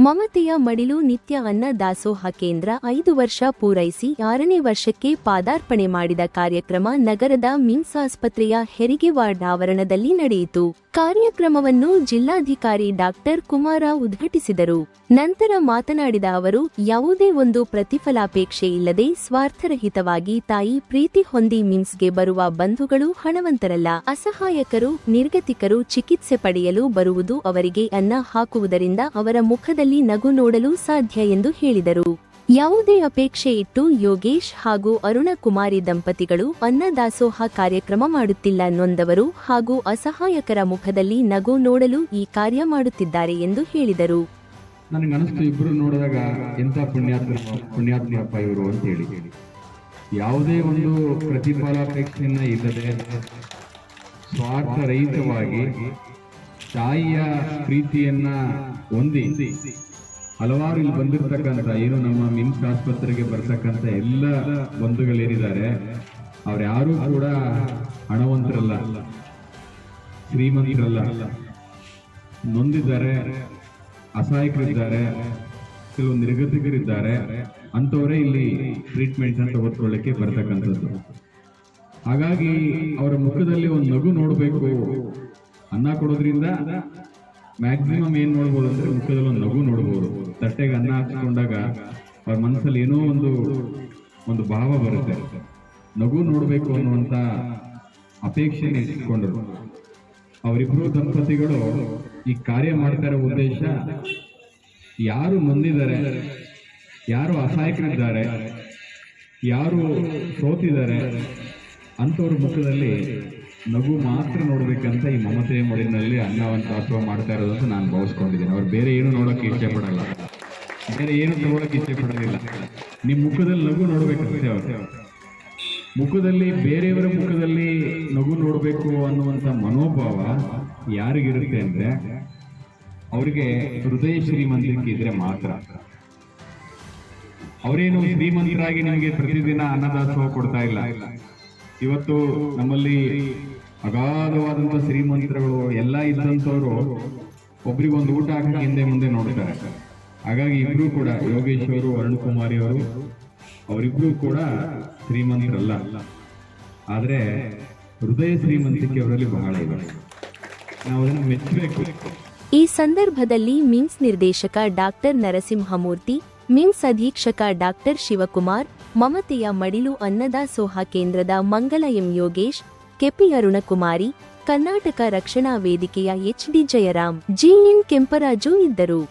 ಮಮತೆಯ ಮಡಿಲು ನಿತ್ಯ ಅನ್ನ ದಾಸೋಹ ಕೇಂದ್ರ ಐದು ವರ್ಷ ಪೂರೈಸಿ ಆರನೇ ವರ್ಷಕ್ಕೆ ಪಾದಾರ್ಪಣೆ ಮಾಡಿದ ಕಾರ್ಯಕ್ರಮ ನಗರದ ಮಿಮ್ಸ್ ಆಸ್ಪತ್ರೆಯ ಹೆರಿಗೆ ವಾರ್ಡ್ ಆವರಣದಲ್ಲಿ ನಡೆಯಿತು. ಕಾರ್ಯಕ್ರಮವನ್ನು ಜಿಲ್ಲಾಧಿಕಾರಿ ಡಾಕ್ಟರ್ ಕುಮಾರ ಉದ್ಘಾಟಿಸಿದರು. ನಂತರ ಮಾತನಾಡಿದ ಅವರು, ಯಾವುದೇ ಒಂದು ಪ್ರತಿಫಲಾಪೇಕ್ಷೆ ಇಲ್ಲದೆ ಸ್ವಾರ್ಥರಹಿತವಾಗಿ ತಾಯಿ ಪ್ರೀತಿ ಹೊಂದಿ ಮಿಮ್ಸ್ಗೆ ಬರುವ ಬಂಧುಗಳು ಹಣವಂತರಲ್ಲ. ಅಸಹಾಯಕರು, ನಿರ್ಗತಿಕರು ಚಿಕಿತ್ಸೆ ಪಡೆಯಲು ಬರುವುದು ಅವರಿಗೆ ಅನ್ನ ಹಾಕುವುದರಿಂದ ಅವರ ಮುಖದಲ್ಲಿ ನಗು ನೋಡಲು ಸಾಧ್ಯ ಎಂದು ಹೇಳಿದರು. ಯಾವುದೇ ಅಪೇಕ್ಷೆ ಇಟ್ಟು ಯೋಗೇಶ್ ಹಾಗೂ ಅರುಣಕುಮಾರಿ ದಂಪತಿಗಳು ಅನ್ನದಾಸೋಹ ಕಾರ್ಯಕ್ರಮ ಮಾಡುತ್ತಿಲ್ಲ ನೊಂದವರು ಹಾಗೂ ಅಸಹಾಯಕರ ಮುಖದಲ್ಲಿ ನಗು ನೋಡಲು ಈ ಕಾರ್ಯ ಮಾಡುತ್ತಿದ್ದಾರೆ ಎಂದು ಹೇಳಿದರು. ನನಗೆ ಅನಿಸ್ತು ಇಬ್ರು ನೋಡಿದಾಗ ಎಂಥ ಪುಣ್ಯಾತ್ಮ ಪುಣ್ಯಾತ್ಮರಪ್ಪ ಇವರು ಅಂತ ಹೇಳಿ. ಯಾವುದೇ ಒಂದು ಪ್ರತಿಫಲಾಪೇಕ್ಷೆಯನ್ನ ಇಲ್ಲದೆ ಸ್ವಾರ್ಥರಹಿತವಾಗಿ ತಾಯಿಯ ಪ್ರೀತಿಯನ್ನ ಹೊಂದಿ ಹಲವಾರು ಇಲ್ಲಿ ಬಂದಿರ್ತಕ್ಕಂಥ, ಏನು ನಮ್ಮ ಮಿಮ್ಸ್ ಆಸ್ಪತ್ರೆಗೆ ಬರ್ತಕ್ಕಂಥ ಎಲ್ಲ ಬಂಧುಗಳೇನಿದ್ದಾರೆ ಅವ್ರ್ಯಾರೂ ಕೂಡ ಹಣವಂತರಲ್ಲ, ಶ್ರೀಮಂತರಲ್ಲ. ನೊಂದಿದ್ದಾರೆ, ಅಸಹಾಯಕರಿದ್ದಾರೆ, ಕೆಲವು ನಿರ್ಗತಿಕರಿದ್ದಾರೆ, ಅಂಥವರೇ ಇಲ್ಲಿ ಟ್ರೀಟ್ಮೆಂಟ್ ಅಂತ ತೆಗೆದುಕೊಳ್ಳಕ್ಕೆ ಬರ್ತಕ್ಕಂಥದ್ದು. ಹಾಗಾಗಿ ಅವರ ಮುಖದಲ್ಲಿ ಒಂದು ನಗು ನೋಡಬೇಕು. ಅನ್ನ ಕೊಡೋದ್ರಿಂದ ಮ್ಯಾಕ್ಸಿಮಮ್ ಏನ್ ನೋಡ್ಬೋದು ಅಂದ್ರೆ ಮುಖದಲ್ಲಿ ಹಾಕಿಕೊಂಡಾಗ ಅವ್ರ ಮನಸ್ಸಲ್ಲಿ ಏನೋ ಒಂದು ಒಂದು ಭಾವ ಬರುತ್ತೆ. ನಗು ನೋಡಬೇಕು ಅನ್ನುವಂಥ ಅಪೇಕ್ಷೆ ಇಟ್ಕೊಂಡ್ರು. ಅವರಿಬ್ರು ದಂಪತಿಗಳು ಈ ಕಾರ್ಯ ಮಾಡ್ತಾ ಉದ್ದೇಶ ಯಾರು ಮಂದಿದ್ದಾರೆ, ಯಾರು ಅಸಹಾಯಕರಿದ್ದಾರೆ, ಯಾರು ಸೋತಿದ್ದಾರೆ ಅಂಥವ್ರ ಮುಖದಲ್ಲಿ ನಗು ಮಾತ್ರ ನೋಡ್ಬೇಕಂತ ಈ ಮಮತೆಯ ಮಡಿನಲ್ಲಿ ಅನ್ನವನ್ನು ದಾಸೋಹ ಮಾಡ್ತಾ ಇರೋದಂತ ನಾನು ಭಾವಿಸ್ಕೊಂಡಿದ್ದೀನಿ. ಅವ್ರು ಬೇರೆ ಏನು ನೋಡೋಕೆ ಇಚ್ಛೆ ಪಡಲ್ಲ ಬೇರೆ ಏನು ತಗೊಳಕ್ಕೆ ಇಚ್ಛೆ ಪಡೋದಿಲ್ಲ ನಿಮ್ಮ ಮುಖದಲ್ಲಿ ನಗು ನೋಡ್ಬೇಕಂತೆ ಅವರು. ಮುಖದಲ್ಲಿ, ಬೇರೆಯವರ ಮುಖದಲ್ಲಿ ನಗು ನೋಡಬೇಕು ಅನ್ನುವಂಥ ಮನೋಭಾವ ಯಾರಿಗಿರುತ್ತೆ ಅಂದ್ರೆ ಅವರಿಗೆ ಹೃದಯ ಶ್ರೀಮಂತಿಕೆ ಇದ್ರೆ ಮಾತ್ರ. ಅವರೇನು ಶ್ರೀಮಂತರಾಗಿ ನಿಮಗೆ ಪ್ರತಿದಿನ ಅನ್ನದಾಸೋಹ ಕೊಡ್ತಾ ಇಲ್ಲ. ಇವತ್ತು ನಮ್ಮಲ್ಲಿ ಅಗಾಧವಾದಂಥ ಶ್ರೀಮಂತರುಗಳು, ಎಲ್ಲ ಇದ್ದಂಥವ್ರು ಒಬ್ರಿಗೊಂದು ಊಟ ಹಾಕಿ ಹಿಂದೆ ಮುಂದೆ ನೋಡ್ತಾರೆ. ಹಾಗಾಗಿ ಇಬ್ರು ಕೂಡ ಯೋಗೇಶ್ ಅವರು ಅರುಣ್ ಕುಮಾರಿ ಅವರು, ಅವರಿಬ್ರು ಕೂಡ ಶ್ರೀಮಂತರಲ್ಲ. ಆದ್ರೆ ಹೃದಯ ಶ್ರೀಮಂತಿಕೆ ಅವರಲ್ಲಿ ಬಹಳ ಇದೆ. ನಾವು ಅದನ್ನು ಮೆಚ್ಚಬೇಕು. ಈ ಸಂದರ್ಭದಲ್ಲಿ ಮಿಮ್ಸ್ ನಿರ್ದೇಶಕ ಡಾಕ್ಟರ್ ನರಸಿಂಹಮೂರ್ತಿ, ಮಿಮ್ಸ್ ಅಧೀಕ್ಷಕ ಡಾಕ್ಟರ್ ಶಿವಕುಮಾರ್, ಮಮತೆಯ ಮಡಿಲು ಅನ್ನದಾಸೋಹ ಕೇಂದ್ರದ Mangala M Yogesh, K P Arunakumari, Karnataka ರಕ್ಷಣಾ ವೇದಿಕೆಯ H D Jayaram G N Kemparaju ಇದ್ದರು.